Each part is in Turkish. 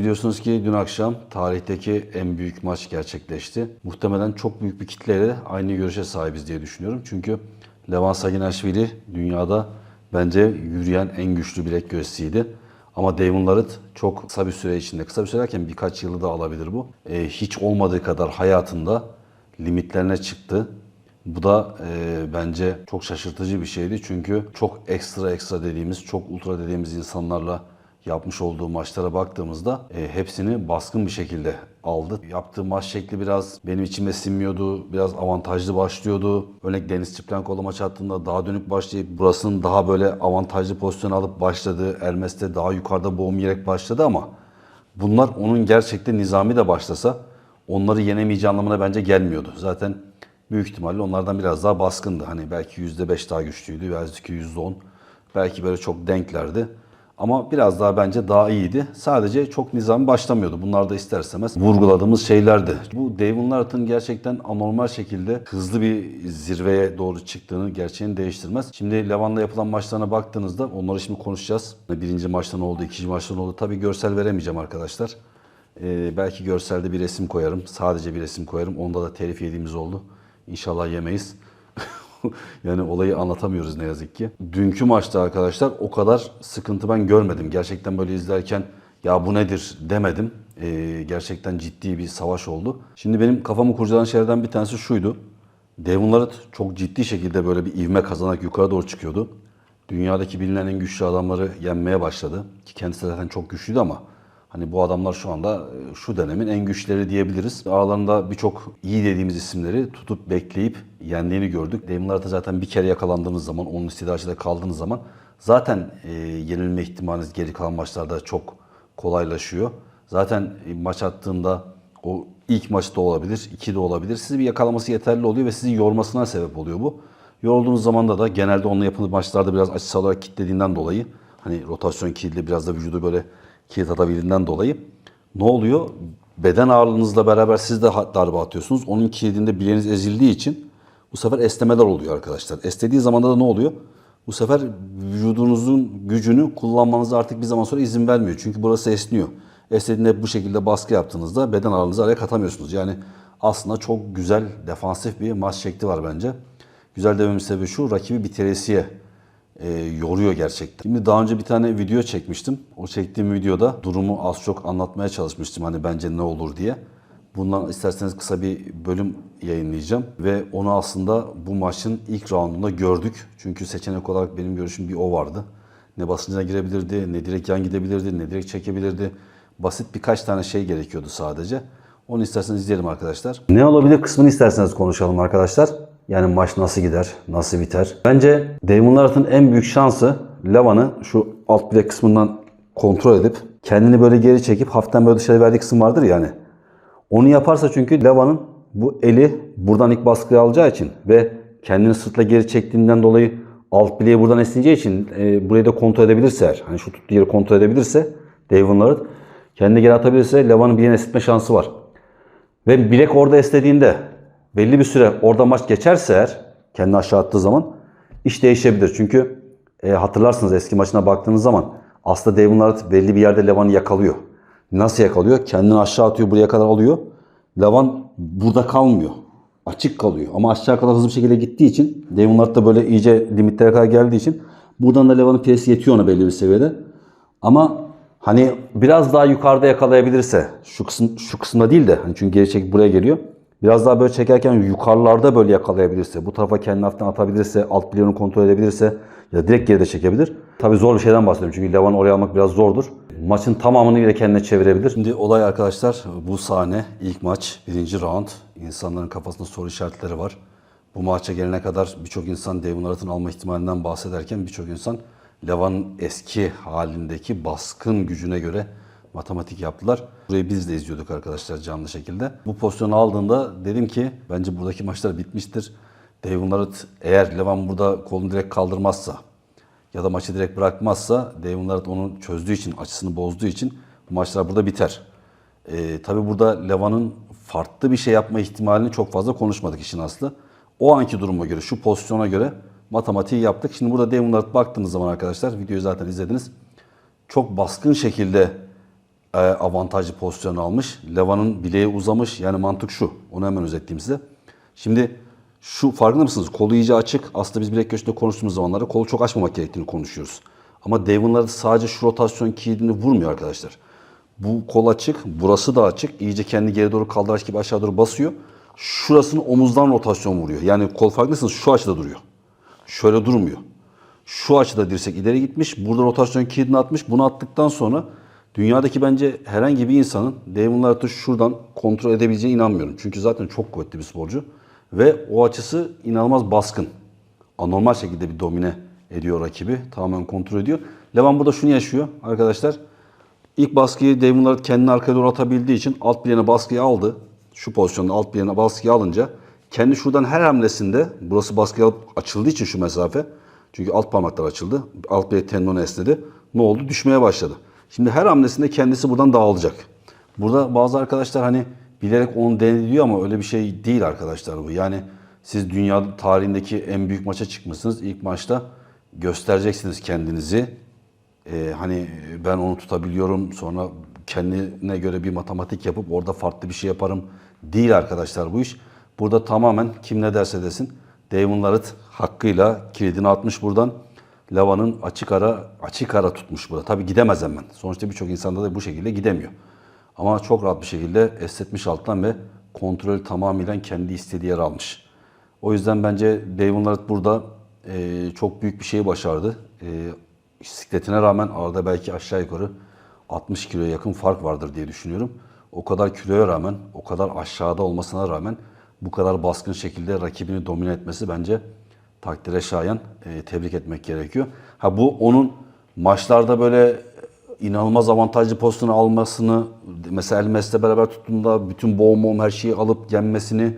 Biliyorsunuz ki dün akşam tarihteki en büyük maç gerçekleşti. Muhtemelen çok büyük bir kitleyle aynı görüşe sahibiz diye düşünüyorum. Çünkü Levan Saginashvili dünyada bence yürüyen en güçlü bilek göğsüydü. Ama Damon Larratt çok kısa bir süre içinde, kısa bir süre derken birkaç yılı da alabilir bu. Ee, hiç olmadığı kadar hayatında limitlerine çıktı. Bu da e, bence çok şaşırtıcı bir şeydi. Çünkü çok ekstra ekstra dediğimiz, çok ultra dediğimiz insanlarla yapmış olduğu maçlara baktığımızda e, hepsini baskın bir şekilde aldı. Yaptığı maç şekli biraz benim içime sinmiyordu. Biraz avantajlı başlıyordu. Örnek Deniz Çiplenkoğlu maç attığında daha dönük başlayıp burasının daha böyle avantajlı pozisyon alıp başladı. Ermes'te daha yukarıda boğum yiyerek başladı ama bunlar onun gerçekten nizami de başlasa onları yenemeyeceği anlamına bence gelmiyordu. Zaten büyük ihtimalle onlardan biraz daha baskındı. Hani belki %5 daha güçlüydü, belki %10. Belki böyle çok denklerdi. Ama biraz daha bence daha iyiydi. Sadece çok nizami başlamıyordu. Bunlar da ister istemez vurguladığımız şeylerdi. Bu Devon Larratt'ın gerçekten anormal şekilde hızlı bir zirveye doğru çıktığını gerçeğini değiştirmez. Şimdi Levan'la yapılan maçlarına baktığınızda onları şimdi konuşacağız. Birinci maçta ne oldu, ikinci maçta ne oldu? Tabii görsel veremeyeceğim arkadaşlar. Ee, belki görselde bir resim koyarım. Sadece bir resim koyarım. Onda da telif yediğimiz oldu. İnşallah yemeyiz. yani olayı anlatamıyoruz ne yazık ki. Dünkü maçta arkadaşlar o kadar sıkıntı ben görmedim. Gerçekten böyle izlerken ya bu nedir demedim. Ee, gerçekten ciddi bir savaş oldu. Şimdi benim kafamı kurcalayan şeylerden bir tanesi şuydu. Devon çok ciddi şekilde böyle bir ivme kazanarak yukarı doğru çıkıyordu. Dünyadaki bilinen en güçlü adamları yenmeye başladı. Ki kendisi zaten çok güçlüydü ama Hani bu adamlar şu anda e, şu dönemin en güçleri diyebiliriz. Aralarında birçok iyi dediğimiz isimleri tutup bekleyip yendiğini gördük. Damon Larratt'a zaten bir kere yakalandığınız zaman, onun istidacıyla kaldığınız zaman zaten e, yenilme ihtimaliniz geri kalan maçlarda çok kolaylaşıyor. Zaten e, maç attığında o ilk maçta olabilir, iki de olabilir. Sizi bir yakalaması yeterli oluyor ve sizi yormasına sebep oluyor bu. Yorulduğunuz zamanda da genelde onunla yapılan maçlarda biraz açısal olarak kilitlediğinden dolayı hani rotasyon kilitli biraz da vücudu böyle kilit atabildiğinden dolayı ne oluyor? Beden ağırlığınızla beraber siz de darbe atıyorsunuz. Onun kilidinde bileğiniz ezildiği için bu sefer esnemeler oluyor arkadaşlar. Esnediği zaman da ne oluyor? Bu sefer vücudunuzun gücünü kullanmanıza artık bir zaman sonra izin vermiyor. Çünkü burası esniyor. Esnediğinde bu şekilde baskı yaptığınızda beden ağırlığınızı araya katamıyorsunuz. Yani aslında çok güzel defansif bir maç şekli var bence. Güzel dememin sebebi şu, rakibi bitiresiye e, yoruyor gerçekten. Şimdi daha önce bir tane video çekmiştim. O çektiğim videoda durumu az çok anlatmaya çalışmıştım. Hani bence ne olur diye. Bundan isterseniz kısa bir bölüm yayınlayacağım. Ve onu aslında bu maçın ilk roundunda gördük. Çünkü seçenek olarak benim görüşüm bir o vardı. Ne basıncına girebilirdi, ne direkt yan gidebilirdi, ne direkt çekebilirdi. Basit birkaç tane şey gerekiyordu sadece. Onu isterseniz izleyelim arkadaşlar. Ne olabilir kısmını isterseniz konuşalım arkadaşlar. Yani maç nasıl gider, nasıl biter? Bence Damon Larratt'ın en büyük şansı Levan'ı şu alt bilek kısmından kontrol edip kendini böyle geri çekip hafiften böyle dışarı verdiği kısım vardır yani. Onu yaparsa çünkü Levan'ın bu eli buradan ilk baskıyı alacağı için ve kendini sırtla geri çektiğinden dolayı alt bileği buradan esneyeceği için e, burayı da kontrol edebilirse eğer, hani şu tuttuğu yeri kontrol edebilirse Damon Larratt kendini geri atabilirse Levan'ın bir yerini esnetme şansı var. Ve bilek orada esnediğinde belli bir süre orada maç geçerse eğer kendini aşağı attığı zaman iş değişebilir. Çünkü e, hatırlarsınız eski maçına baktığınız zaman aslında Devon Larratt belli bir yerde Levan'ı yakalıyor. Nasıl yakalıyor? Kendini aşağı atıyor buraya kadar alıyor. Levan burada kalmıyor. Açık kalıyor. Ama aşağı kadar hızlı bir şekilde gittiği için Devon Larratt da böyle iyice limitlere kadar geldiği için buradan da Levan'ın piyesi yetiyor ona belli bir seviyede. Ama hani biraz daha yukarıda yakalayabilirse şu kısım şu kısımda değil de hani çünkü geri çekip buraya geliyor. Biraz daha böyle çekerken yukarılarda böyle yakalayabilirse, bu tarafa kendini hafiften atabilirse, alt bileğini kontrol edebilirse ya da direkt geride çekebilir. Tabi zor bir şeyden bahsediyorum çünkü Levan oraya almak biraz zordur. Maçın tamamını bile kendine çevirebilir. Şimdi olay arkadaşlar bu sahne ilk maç, birinci round. İnsanların kafasında soru işaretleri var. Bu maça gelene kadar birçok insan Devon Larratt'ın alma ihtimalinden bahsederken birçok insan Levan'ın eski halindeki baskın gücüne göre matematik yaptılar. Burayı biz de izliyorduk arkadaşlar canlı şekilde. Bu pozisyonu aldığında dedim ki bence buradaki maçlar bitmiştir. Devon Larratt eğer Levan burada kolunu direkt kaldırmazsa ya da maçı direkt bırakmazsa Devon Larratt onu çözdüğü için, açısını bozduğu için bu maçlar burada biter. Ee, tabii burada Levan'ın farklı bir şey yapma ihtimalini çok fazla konuşmadık işin aslı. O anki duruma göre, şu pozisyona göre matematiği yaptık. Şimdi burada Devon Larratt baktığınız zaman arkadaşlar, videoyu zaten izlediniz. Çok baskın şekilde avantajlı pozisyon almış. Levan'ın bileği uzamış. Yani mantık şu. Onu hemen özetleyeyim size. Şimdi şu farkında mısınız? Kolu iyice açık. Aslında biz bilek göğsünde konuştuğumuz zamanlarda kolu çok açmamak gerektiğini konuşuyoruz. Ama Devon'larda sadece şu rotasyon kilidini vurmuyor arkadaşlar. Bu kol açık, burası da açık. İyice kendi geri doğru kaldıraç gibi aşağı doğru basıyor. Şurasını omuzdan rotasyon vuruyor. Yani kol farkındaysanız şu açıda duruyor. Şöyle durmuyor. Şu açıda dirsek ileri gitmiş. Burada rotasyon kilidini atmış. Bunu attıktan sonra dünyadaki bence herhangi bir insanın Damon Lillard'ı şuradan kontrol edebileceğine inanmıyorum. Çünkü zaten çok kuvvetli bir sporcu. Ve o açısı inanılmaz baskın. Anormal şekilde bir domine ediyor rakibi. Tamamen kontrol ediyor. Levan burada şunu yaşıyor arkadaşlar. İlk baskıyı Damon Lillard kendini arkaya doğru atabildiği için alt bileğine baskıyı aldı. Şu pozisyonda alt bileğine baskıyı alınca kendi şuradan her hamlesinde burası baskıya alıp açıldığı için şu mesafe çünkü alt parmaklar açıldı. Alt bilek tendonu esnedi. Ne oldu? Düşmeye başladı. Şimdi her hamlesinde kendisi buradan dağılacak. Burada bazı arkadaşlar hani bilerek onu denedi diyor ama öyle bir şey değil arkadaşlar bu. Yani siz dünya tarihindeki en büyük maça çıkmışsınız. İlk maçta göstereceksiniz kendinizi. Ee, hani ben onu tutabiliyorum sonra kendine göre bir matematik yapıp orada farklı bir şey yaparım değil arkadaşlar bu iş. Burada tamamen kim ne derse desin Damon Lillard hakkıyla kilidini atmış buradan. Lava'nın açık ara açık ara tutmuş burada. Tabi gidemez hemen. Sonuçta birçok insanda da bu şekilde gidemiyor. Ama çok rahat bir şekilde esnetmiş alttan ve kontrolü tamamıyla kendi istediği yere almış. O yüzden bence Damon Lillard burada e, çok büyük bir şeyi başardı. E, sikletine rağmen arada belki aşağı yukarı 60 kiloya yakın fark vardır diye düşünüyorum. O kadar kiloya rağmen, o kadar aşağıda olmasına rağmen bu kadar baskın şekilde rakibini domine etmesi bence takdire şayan. E, tebrik etmek gerekiyor. Ha bu onun maçlarda böyle inanılmaz avantajlı pozisyonu almasını, mesela Elmes'le beraber tuttuğunda bütün boğum boğum her şeyi alıp yenmesini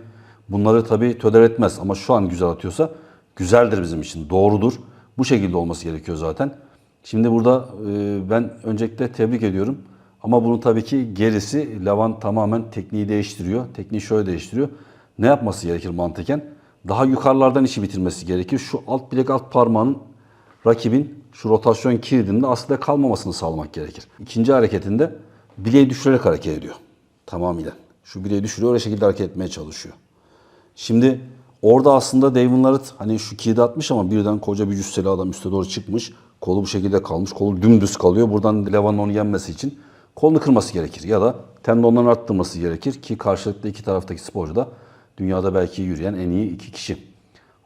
bunları tabii töder etmez. Ama şu an güzel atıyorsa güzeldir bizim için, doğrudur. Bu şekilde olması gerekiyor zaten. Şimdi burada e, ben öncelikle tebrik ediyorum. Ama bunun tabii ki gerisi Levan tamamen tekniği değiştiriyor. Tekniği şöyle değiştiriyor. Ne yapması gerekir mantıken? Daha yukarılardan işi bitirmesi gerekir. Şu alt bilek alt parmağının rakibin şu rotasyon kilidinde aslında kalmamasını sağlamak gerekir. İkinci hareketinde bileği düşürerek hareket ediyor. Tamamıyla. Şu bileği düşürüyor, o şekilde hareket etmeye çalışıyor. Şimdi orada aslında Damon Lillard hani şu kilidi atmış ama birden koca bir cüsseli adam üste doğru çıkmış. Kolu bu şekilde kalmış. Kolu dümdüz kalıyor. Buradan Levan'ın onu yenmesi için kolunu kırması gerekir. Ya da tendonlarını arttırması gerekir ki karşılıklı iki taraftaki sporcu da dünyada belki yürüyen en iyi iki kişi.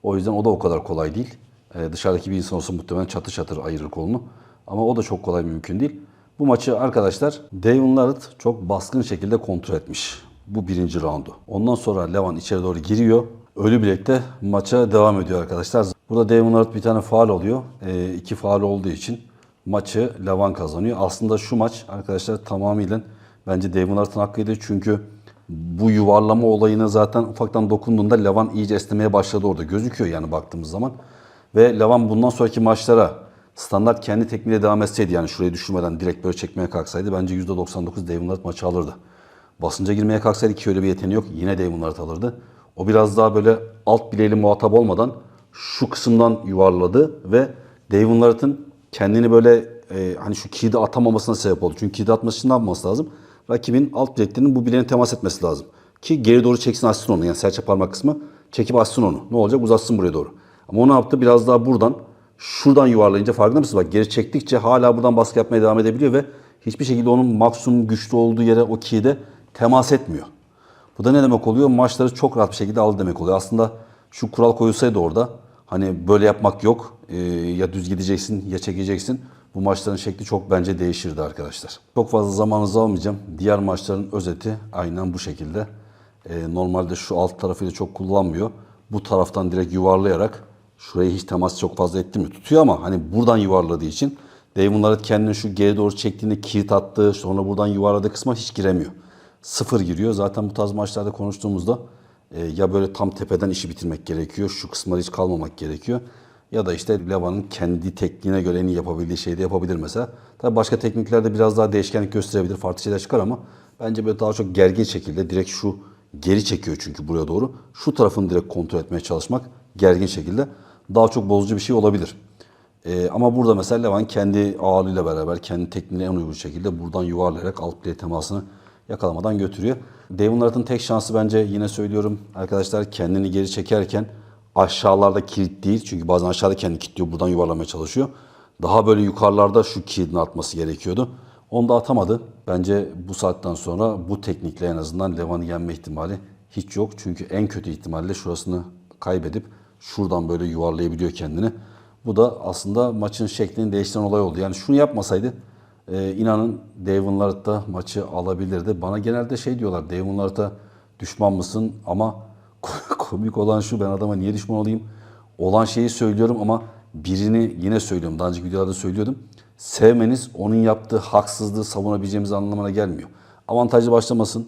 O yüzden o da o kadar kolay değil. Ee, dışarıdaki bir insan olsa muhtemelen çatır çatır ayırır kolunu. Ama o da çok kolay mümkün değil. Bu maçı arkadaşlar Damon Lillard çok baskın şekilde kontrol etmiş. Bu birinci roundu. Ondan sonra Levan içeri doğru giriyor. Ölü bilekte maça devam ediyor arkadaşlar. Burada Damon Lillard bir tane faal oluyor. E, iki faal olduğu için maçı Levan kazanıyor. Aslında şu maç arkadaşlar tamamıyla bence Damon Lillard'ın hakkıydı. Çünkü bu yuvarlama olayını zaten ufaktan dokunduğunda Levan iyice esnemeye başladı orada. Gözüküyor yani baktığımız zaman. Ve Levan bundan sonraki maçlara standart kendi tekniğiyle devam etseydi yani şurayı düşürmeden direkt böyle çekmeye kalksaydı bence %99 Damon Lillard maçı alırdı. Basınca girmeye kalksaydı ki öyle bir yeteneği yok yine Damon Lillard alırdı. O biraz daha böyle alt bileğiyle muhatap olmadan şu kısımdan yuvarladı ve Damon Lillard'ın kendini böyle e, hani şu kilidi atamamasına sebep oldu. Çünkü kilidi atması için ne yapması lazım? Rakibin alt bileklerinin bu bileğine temas etmesi lazım. Ki geri doğru çeksin açsın onu. Yani serçe parmak kısmı çekip açsın onu. Ne olacak? Uzatsın buraya doğru. Ama o ne yaptı? Biraz daha buradan şuradan yuvarlayınca farkında mısınız? Bak geri çektikçe hala buradan baskı yapmaya devam edebiliyor ve hiçbir şekilde onun maksimum güçlü olduğu yere o kilide temas etmiyor. Bu da ne demek oluyor? Maçları çok rahat bir şekilde aldı demek oluyor. Aslında şu kural koyulsaydı orada hani böyle yapmak yok. Ee, ya düz gideceksin ya çekeceksin. Bu maçların şekli çok bence değişirdi arkadaşlar. Çok fazla zamanınızı almayacağım. Diğer maçların özeti aynen bu şekilde. Ee, normalde şu alt tarafıyla çok kullanmıyor. Bu taraftan direkt yuvarlayarak şurayı hiç temas çok fazla etti mi? Tutuyor ama hani buradan yuvarladığı için Damon Lillard kendini şu geri doğru çektiğinde kilit attığı sonra buradan yuvarladığı kısma hiç giremiyor. Sıfır giriyor. Zaten bu tarz maçlarda konuştuğumuzda e, ya böyle tam tepeden işi bitirmek gerekiyor. Şu kısımda hiç kalmamak gerekiyor. Ya da işte Levan'ın kendi tekniğine göre en iyi yapabildiği şeyi de yapabilir mesela. Tabii başka tekniklerde biraz daha değişkenlik gösterebilir. Farklı şeyler çıkar ama bence böyle daha çok gergin şekilde direkt şu geri çekiyor çünkü buraya doğru. Şu tarafını direkt kontrol etmeye çalışmak gergin şekilde daha çok bozucu bir şey olabilir. Ee, ama burada mesela Levan kendi ağırlığıyla beraber, kendi tekniğine en uygun şekilde buradan yuvarlayarak alt bilek temasını yakalamadan götürüyor. Devon tek şansı bence yine söylüyorum arkadaşlar kendini geri çekerken aşağılarda kilit değil. Çünkü bazen aşağıda kendini kilitliyor buradan yuvarlamaya çalışıyor. Daha böyle yukarılarda şu kilidini atması gerekiyordu. Onu da atamadı. Bence bu saatten sonra bu teknikle en azından Levan'ı yenme ihtimali hiç yok. Çünkü en kötü ihtimalle şurasını kaybedip şuradan böyle yuvarlayabiliyor kendini. Bu da aslında maçın şeklini değiştiren olay oldu. Yani şunu yapmasaydı e, inanın Devon Larratt da maçı alabilirdi. Bana genelde şey diyorlar Devon Larratt'a düşman mısın ama komik olan şu ben adama niye düşman olayım? Olan şeyi söylüyorum ama birini yine söylüyorum. Daha önceki videolarda söylüyordum. Sevmeniz onun yaptığı haksızlığı savunabileceğimiz anlamına gelmiyor. Avantajlı başlamasın,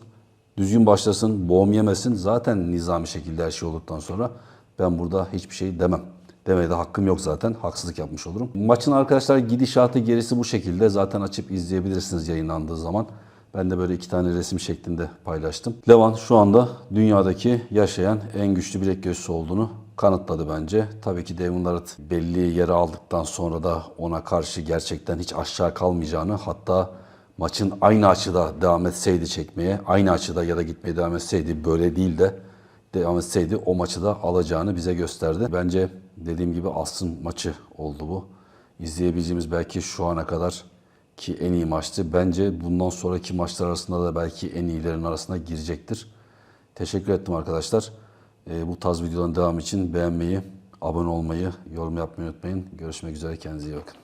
düzgün başlasın, boğum yemesin. Zaten nizami şekilde her şey olduktan sonra ben burada hiçbir şey demem. Demeye de hakkım yok zaten. Haksızlık yapmış olurum. Maçın arkadaşlar gidişatı gerisi bu şekilde. Zaten açıp izleyebilirsiniz yayınlandığı zaman. Ben de böyle iki tane resim şeklinde paylaştım. Levan şu anda dünyadaki yaşayan en güçlü bilek göğsü olduğunu kanıtladı bence. Tabii ki Devon Larratt belli yere aldıktan sonra da ona karşı gerçekten hiç aşağı kalmayacağını hatta maçın aynı açıda devam etseydi çekmeye, aynı açıda ya da gitmeye devam etseydi böyle değil de devam etseydi o maçı da alacağını bize gösterdi. Bence dediğim gibi Asın maçı oldu bu. İzleyebileceğimiz belki şu ana kadar ki en iyi maçtı. Bence bundan sonraki maçlar arasında da belki en iyilerin arasına girecektir. Teşekkür ettim arkadaşlar. Ee, bu tarz videoların devamı için beğenmeyi, abone olmayı, yorum yapmayı unutmayın. Görüşmek üzere. Kendinize iyi bakın.